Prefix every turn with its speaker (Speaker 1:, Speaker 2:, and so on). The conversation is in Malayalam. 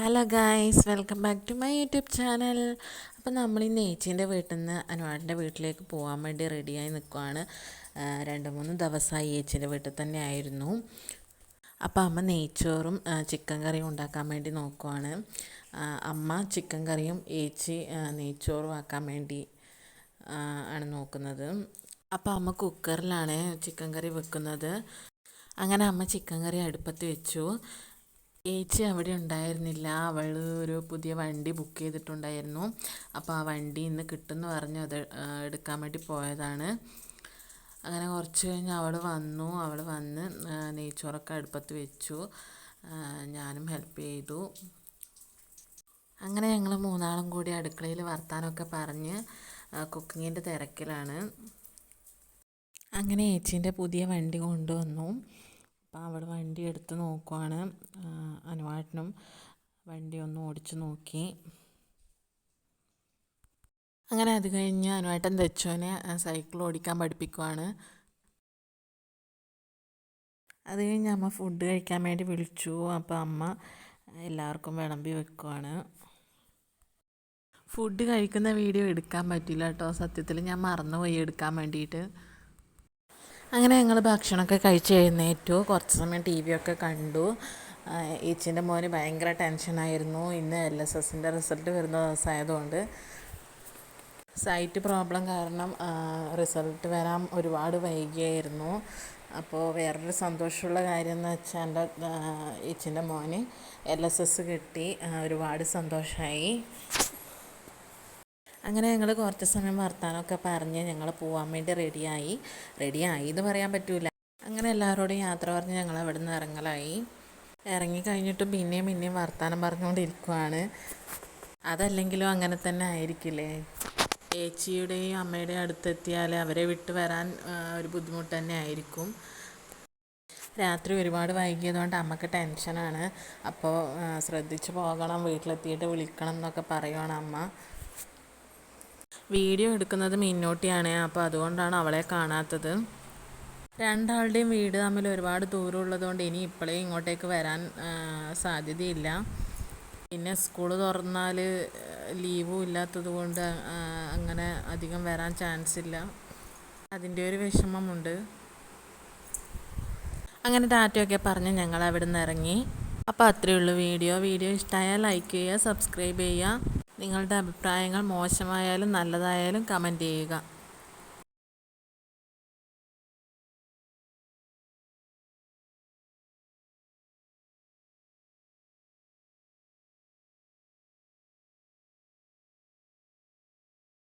Speaker 1: Hello guys welcome back to my YouTube channel അപ്പോൾ നമ്മൾ ഈ നേച്ചീന്റെ വീട്ടിൽ നിന്ന് അനുവാടിന്റെ വീട്ടിലേക്ക് പോകാൻ വേണ്ടി റെഡിയായി നിൽക്കുവാണ്. രണ്ട് മൂന്ന് ദിവസമായി ഏച്ചീന്റെ വീട്ടിൽ തന്നെ ആയിരുന്നു. അപ്പോൾ അമ്മ നെയ്ച്ചോറും ചിക്കൻ കറിയും ഉണ്ടാക്കാൻ വേണ്ടി നോക്കുവാണ്. അമ്മ ചിക്കൻ കറിയും ഏച്ചി നെയ്ച്ചോറും ആക്കാൻ വേണ്ടി ആണ് നോക്കുന്നത്. അപ്പോൾ അമ്മ കുക്കറിലാണ് ചിക്കൻ കറി വെക്കുന്നത്. അങ്ങനെ അമ്മ ചിക്കൻ കറി അടുപ്പത്ത് വെച്ചു. ഏച്ചി അവിടെ ഉണ്ടായിരുന്നില്ല. അവൾ ഒരു പുതിയ വണ്ടി ബുക്ക് ചെയ്തിട്ടുണ്ടായിരുന്നു. അപ്പോൾ ആ വണ്ടി ഇന്ന് കിട്ടുമെന്ന് പറഞ്ഞു അത് എടുക്കാൻ വേണ്ടി പോയതാണ്. അങ്ങനെ കുറച്ച് കഴിഞ്ഞ് അവൾ വന്നു. അവൾ വന്ന് നെയ്ച്ചോറൊക്കെ അടുപ്പത്ത് വെച്ചു. ഞാനും ഹെൽപ്പ് ചെയ്തു. അങ്ങനെ ഞങ്ങൾ മൂന്നാളും കൂടി അടുക്കളയിൽ വർത്താനമൊക്കെ പറഞ്ഞ് കുക്കിങ്ങിന്റെ തിരക്കിലാണ്. അങ്ങനെ ഏച്ചീന്റെ പുതിയ വണ്ടി കൊണ്ടുവന്നു. അപ്പോൾ അവൾ വണ്ടി എടുത്ത് നോക്കുവാണ്. അനുവാട്ടനും വണ്ടി ഒന്ന് ഓടിച്ചു നോക്കി. അങ്ങനെ അത് കഴിഞ്ഞ് അനുവാട്ടൻ തെച്ചോനെ സൈക്കിൾ ഓടിക്കാൻ പഠിപ്പിക്കുവാണ്. അത് കഴിഞ്ഞ് അമ്മ ഫുഡ് കഴിക്കാൻ വേണ്ടി വിളിച്ചു. അപ്പോൾ അമ്മ എല്ലാവർക്കും വിളമ്പി വെക്കുവാണ്. ഫുഡ് കഴിക്കുന്ന വീഡിയോ എടുക്കാൻ പറ്റില്ല കേട്ടോ. സത്യത്തിൽ ഞാൻ മറന്നുപോയി എടുക്കാൻ വേണ്ടിയിട്ട്. അങ്ങനെ ഞങ്ങൾ ഭക്ഷണമൊക്കെ കഴിച്ച് എഴുന്നേറ്റു. കുറച്ച് സമയം ടി വി ഒക്കെ കണ്ടു. ഈച്ചിന്റെ മോന് ഭയങ്കര ടെൻഷനായിരുന്നു ഇന്ന് എൽ എസ് എസിന്റെ റിസൾട്ട് വരുന്ന ദിവസമായതുകൊണ്ട് സൈറ്റ് പ്രോബ്ലം കാരണം റിസൾട്ട് വരാൻ ഒരുപാട് വൈകിയായിരുന്നു. അപ്പോൾ വേറൊരു സന്തോഷമുള്ള കാര്യം എന്ന് വെച്ചാൽ എന്റെ ഈച്ചിന്റെ മോന് എൽ എസ് എസ് കിട്ടി. ഒരുപാട് സന്തോഷമായി അങ്ങനെ ഞങ്ങൾ കുറച്ച് സമയം വർത്താനമൊക്കെ പറഞ്ഞ് ഞങ്ങൾ പോകാൻ വേണ്ടി റെഡിയായി. റെഡിയായി എന്ന് പറയാൻ പറ്റൂല. അങ്ങനെ എല്ലാവരോടും യാത്ര പറഞ്ഞ് ഞങ്ങൾ അവിടെ നിന്ന് ഇറങ്ങലായി. ഇറങ്ങിക്കഴിഞ്ഞിട്ട് കഴിഞ്ഞിട്ടും പിന്നെയും പിന്നെയും വർത്താനം പറഞ്ഞുകൊണ്ടിരിക്കുവാണ്. അതല്ലെങ്കിലും അങ്ങനെ തന്നെ ആയിരിക്കില്ലേ? ഏച്ചിയുടെയും അമ്മയുടെയും അടുത്തെത്തിയാൽ അവരെ വിട്ട് വരാൻ ഒരു ബുദ്ധിമുട്ട് തന്നെ ആയിരിക്കും. രാത്രി ഒരുപാട് വൈകിയതുകൊണ്ട് അമ്മയ്ക്ക് ടെൻഷനാണ്. അപ്പോൾ ശ്രദ്ധിച്ച് പോകണം വീട്ടിലെത്തിയിട്ട് വിളിക്കണം എന്നൊക്കെ പറയുവാണ് അമ്മ. വീഡിയോ എടുക്കുന്നത് മീനോട്ടിയാണ് അപ്പോൾ അതുകൊണ്ടാണ് അവളെ കാണാത്തത്. രണ്ടാളുടെയും വീട് തമ്മിൽ ഒരുപാട് ദൂരമുള്ളതുകൊണ്ട് ഇനി ഇപ്പോഴേ ഇങ്ങോട്ടേക്ക് വരാൻ സാധ്യതയില്ല. പിന്നെ സ്കൂൾ തുറന്നാൽ ലീവും ഇല്ലാത്തത് കൊണ്ട് അങ്ങനെ അധികം വരാൻ ചാൻസ് ഇല്ല. അതിന്റെ ഒരു വിഷമമുണ്ട്. അങ്ങനെ ടാറ്റയൊക്കെ പറഞ്ഞ് ഞങ്ങൾ അവിടെ നിന്ന് ഇറങ്ങി. അപ്പോൾ അത്രയേ ഉള്ളൂ വീഡിയോ. വീഡിയോ ഇഷ്ടമായാൽ ലൈക്ക് ചെയ്യുക സബ്സ്ക്രൈബ് ചെയ്യുക. നിങ്ങളുടെ അഭിപ്രായങ്ങൾ മോശമായാലും നല്ലതായാലും കമന്റ് ചെയ്യുക.